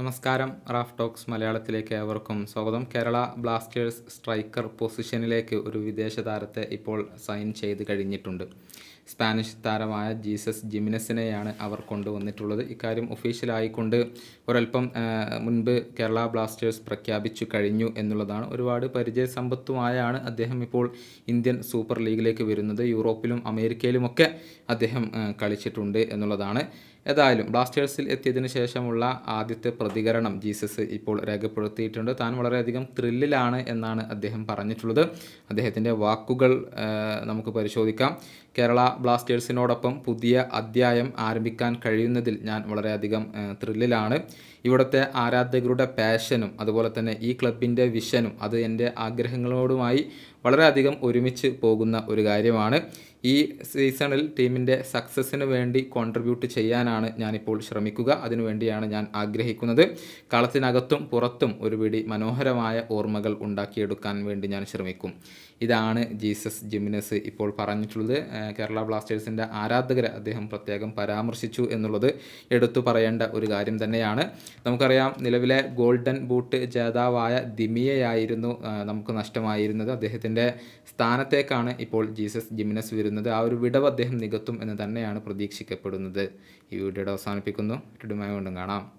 നമസ്കാരം. Raf talks മലയാളത്തിലേക്ക് ഏവർക്കും സ്വാഗതം. കേരള ബ്ലാസ്റ്റേഴ്സ് സ്ട്രൈക്കർ പൊസിഷനിലേക്ക് ഒരു വിദേശ താരത്തെ ഇപ്പോൾ സൈൻ ചെയ്ത് കഴിഞ്ഞിട്ടുണ്ട്. സ്പാനിഷ് താരമായ ജീസസ് ജിമിനസിനെയാണ് അവർ കൊണ്ടുവന്നിട്ടുള്ളത്. ഇക്കാര്യം ഒഫീഷ്യലായിക്കൊണ്ട് ഒരൽപ്പം മുൻപ് കേരള ബ്ലാസ്റ്റേഴ്സ് പ്രഖ്യാപിച്ചു കഴിഞ്ഞു എന്നുള്ളതാണ്. ഒരുപാട് പരിചയസമ്പത്തുമായാണ് അദ്ദേഹം ഇപ്പോൾ ഇന്ത്യൻ സൂപ്പർ ലീഗിലേക്ക് വരുന്നത്. യൂറോപ്പിലും അമേരിക്കയിലുമൊക്കെ അദ്ദേഹം കളിച്ചിട്ടുണ്ട് എന്നുള്ളതാണ്. ഏതായാലും ബ്ലാസ്റ്റേഴ്സിൽ എത്തിയതിനു ശേഷമുള്ള ആദ്യത്തെ പ്രതികരണം ജീസസ് ഇപ്പോൾ രേഖപ്പെടുത്തിയിട്ടുണ്ട്. താൻ വളരെയധികം ത്രില്ലിലാണ് എന്നാണ് അദ്ദേഹം പറഞ്ഞിട്ടുള്ളത്. അദ്ദേഹത്തിന്റെ വാക്കുകൾ നമുക്ക് പരിശോധിക്കാം. കേരള ബ്ലാസ്റ്റേഴ്സിനോടൊപ്പം പുതിയ അധ്യായം ആരംഭിക്കാൻ കഴിയുന്നതിൽ ഞാൻ വളരെയധികം ത്രില്ലിലാണ്. ഇവിടുത്തെ ആരാധകരുടെ പാഷനും അതുപോലെ തന്നെ ഈ ക്ലബിന്റെ വിഷനും അത് എന്റെ ആഗ്രഹങ്ങളോടുമായി വളരെയധികം ഒരുമിച്ച് പോകുന്ന ഒരു കാര്യമാണ്. ഈ സീസണിൽ ടീമിന്റെ സക്സസ്സിന് വേണ്ടി കോൺട്രിബ്യൂട്ട് ചെയ്യാനാണ് ഞാനിപ്പോൾ ശ്രമിക്കുക. അതിനുവേണ്ടിയാണ് ഞാൻ ആഗ്രഹിക്കുന്നത്. കളത്തിനകത്തും പുറത്തും ഒരു പിടി മനോഹരമായ ഓർമ്മകൾ ഉണ്ടാക്കിയെടുക്കാൻ വേണ്ടി ഞാൻ ശ്രമിക്കും. ഇതാണ് ജീസസ് ജിമിനസ് ഇപ്പോൾ പറഞ്ഞിട്ടുള്ളത്. കേരള ബ്ലാസ്റ്റേഴ്സിന്റെ ആരാധകരെ അദ്ദേഹം പ്രത്യേകം പരാമർശിച്ചു എന്നുള്ളത് എടുത്തു പറയേണ്ട ഒരു കാര്യം തന്നെയാണ്. നമുക്കറിയാം നിലവിലെ ഗോൾഡൻ ബൂട്ട് ജേതാവായ ദിമിയയായിരുന്നു നമുക്ക് നഷ്ടമായിരുന്നത്. അദ്ദേഹത്തിന്റെ സ്ഥാനത്തേക്കാണ് ഇപ്പോൾ ജീസസ് ജിമിനസ് വരുന്നത്. ആ ഒരു വിടവ് അദ്ദേഹം നികത്തും എന്ന് തന്നെയാണ് പ്രതീക്ഷിക്കപ്പെടുന്നത്. ഈ വീഡിയോയുടെ അവസാനിപ്പിക്കുന്നു. ഇടുമായി കൊണ്ടും കാണാം.